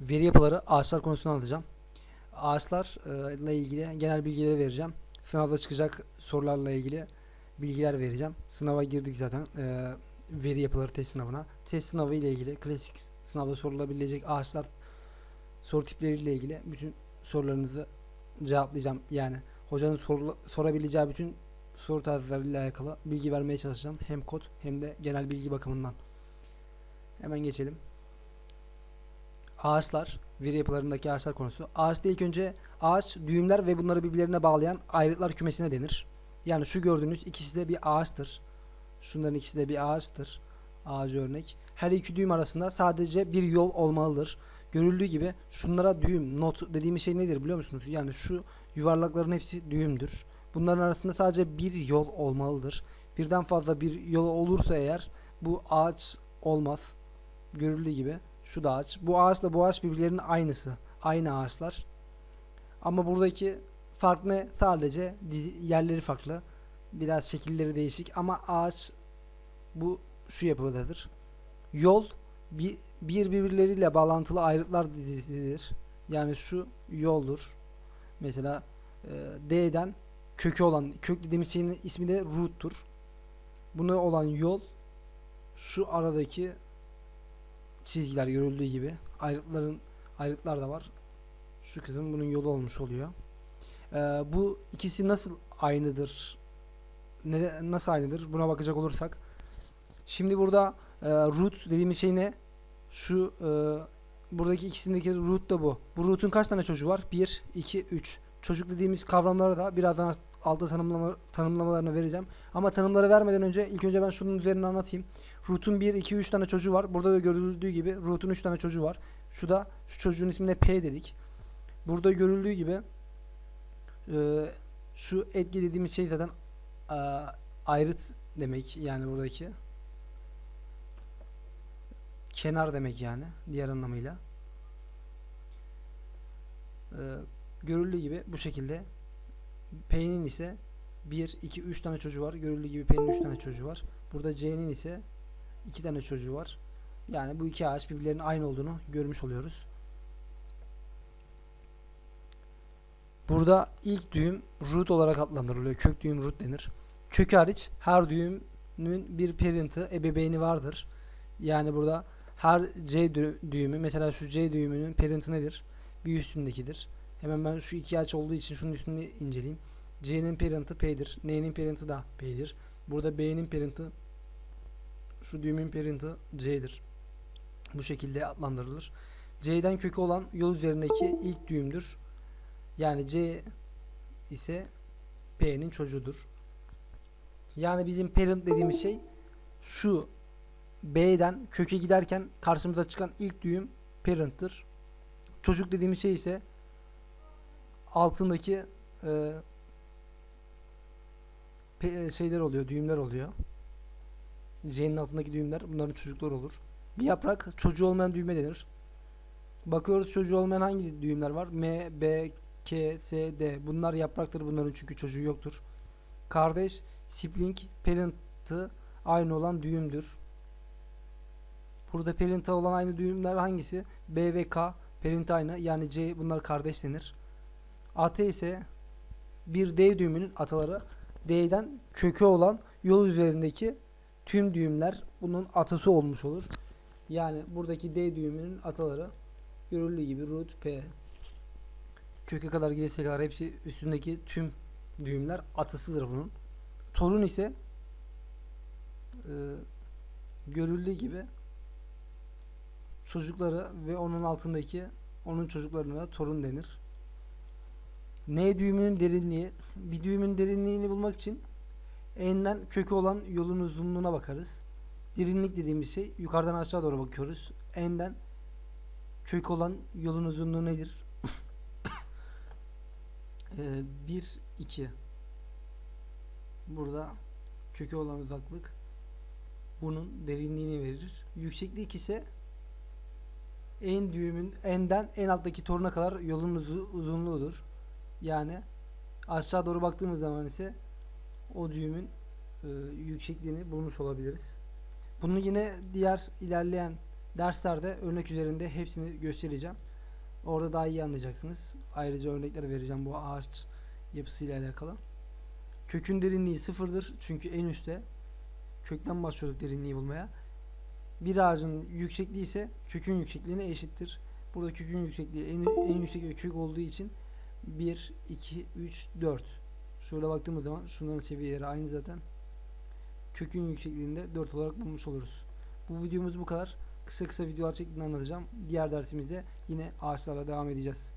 veri yapıları ağaçlar konusunu anlatacağım. Ağaçlarla ilgili genel bilgileri vereceğim. Sınavda çıkacak sorularla ilgili bilgiler vereceğim. Sınava girdik zaten. e, veri yapıları test sınavına. Test sınavı ile ilgili klasik sınavda sorulabilecek ağaçlar soru tipleriyle ilgili bütün sorularınızı cevaplayacağım. Yani hocanın sorula- sorabileceği bütün soru tarzlarıyla alakalı bilgi vermeye çalışacağım. Hem kod hem de genel bilgi bakımından. Hemen geçelim. Ağaçlar, veri yapılarındaki ağaçlar konusu. Ağaçta ilk önce ağaç, düğümler ve bunları birbirlerine bağlayan ayrıtlar kümesine denir. Yani şu gördüğünüz ikisi de bir ağaçtır. Şunların ikisi de bir ağaçtır. Ağacı örnek. Her iki düğüm arasında sadece bir yol olmalıdır. Görüldüğü gibi şunlara düğüm, not dediğimiz şey nedir biliyor musunuz? Yani şu yuvarlakların hepsi düğümdür. Bunların arasında sadece bir yol olmalıdır. Birden fazla bir yol olursa eğer bu ağaç olmaz. Görüldüğü gibi şu da ağaç. Bu ağaçla bu ağaç birbirlerinin aynısı. Aynı ağaçlar. Ama buradaki fark ne? Sadece yerleri farklı. Biraz şekilleri değişik ama ağaç bu şu yapıdadır. Yol bir, bir birbirleriyle bağlantılı ayrıtlar dizisidir. Yani şu yoldur. Mesela e, D'den kökü olan kök dediğimiz şeyin ismi de root'tur. Buna olan yol şu aradaki çizgiler görüldüğü gibi ayrıtların ayrıtlar da var. Şu kısım bunun yolu olmuş oluyor. Ee, bu ikisi nasıl aynıdır? Ne, nasıl aynıdır? Buna bakacak olursak. Şimdi burada e, root dediğimiz şey ne? Şu e, buradaki ikisindeki root da bu. Bu root'un kaç tane çocuğu var? 1, 2, 3. Çocuk dediğimiz kavramlara da birazdan altta tanımlama, tanımlamalarını vereceğim. Ama tanımları vermeden önce ilk önce ben şunun üzerine anlatayım. Root'un 1, 2, 3 tane çocuğu var. Burada da görüldüğü gibi root'un 3 tane çocuğu var. Şu da şu çocuğun ismine P dedik. Burada görüldüğü gibi e, şu etki dediğimiz şey zaten e, ayrıt demek yani buradaki. Kenar demek yani diğer anlamıyla. E, görüldüğü gibi bu şekilde P'nin ise 1, 2, 3 tane çocuğu var. Görüldüğü gibi P'nin 3 tane çocuğu var. Burada C'nin ise 2 tane çocuğu var. Yani bu iki ağaç birbirlerinin aynı olduğunu görmüş oluyoruz. Burada ilk düğüm root olarak adlandırılıyor. Kök düğüm root denir. Kök hariç her düğümün bir parent'ı, ebeveyni vardır. Yani burada her C dü- düğümü, mesela şu C düğümünün parent'ı nedir? Bir üstündekidir. Hemen ben şu iki ağaç olduğu için şunun üstünde inceleyeyim. C'nin parent'ı P'dir. N'nin parent'ı da P'dir. Burada B'nin parent'ı şu düğümün parent'ı C'dir. Bu şekilde adlandırılır. C'den kökü olan yol üzerindeki ilk düğümdür. Yani C ise P'nin çocuğudur. Yani bizim parent dediğimiz şey şu B'den köke giderken karşımıza çıkan ilk düğüm parent'tır. Çocuk dediğimiz şey ise altındaki e, şeyler oluyor, düğümler oluyor. C'nin altındaki düğümler bunların çocukları olur. Bir yaprak çocuğu olmayan düğme denir. Bakıyoruz çocuğu olmayan hangi düğümler var? M, B, K, S, D. Bunlar yapraktır bunların çünkü çocuğu yoktur. Kardeş, sibling, parent'ı aynı olan düğümdür. Burada parent'a olan aynı düğümler hangisi? B ve K parent aynı yani C bunlar kardeş denir. Ate ise bir D düğümünün ataları D'den kökü olan yol üzerindeki tüm düğümler bunun atası olmuş olur. Yani buradaki D düğümünün ataları görüldüğü gibi root P köke kadar gidese kadar hepsi üstündeki tüm düğümler atısıdır bunun. Torun ise e, görüldüğü gibi çocukları ve onun altındaki onun çocuklarına da torun denir. N düğümünün derinliği bir düğümün derinliğini bulmak için enlen kökü olan yolun uzunluğuna bakarız. Derinlik dediğimiz şey yukarıdan aşağı doğru bakıyoruz. N'den kök olan yolun uzunluğu nedir? 1 2 Burada kökü olan uzaklık bunun derinliğini verir. Yükseklik ise en düğümün enden en alttaki toruna kadar yolun uzu- uzunluğudur. Yani aşağı doğru baktığımız zaman ise o düğümün e, yüksekliğini bulmuş olabiliriz. Bunu yine diğer ilerleyen derslerde örnek üzerinde hepsini göstereceğim. Orada daha iyi anlayacaksınız. Ayrıca örnekler vereceğim bu ağaç yapısıyla alakalı. Kökün derinliği sıfırdır. Çünkü en üstte kökten başlıyorduk derinliği bulmaya. Bir ağacın yüksekliği ise kökün yüksekliğine eşittir. Burada kökün yüksekliği en, en yüksek kök olduğu için 1, 2, 3, 4. Şurada baktığımız zaman şunların seviyeleri aynı zaten. Kökün yüksekliğinde 4 olarak bulmuş oluruz. Bu videomuz bu kadar. Kısa kısa videolar şeklinde anlatacağım. Diğer dersimizde yine ağaçlarla devam edeceğiz.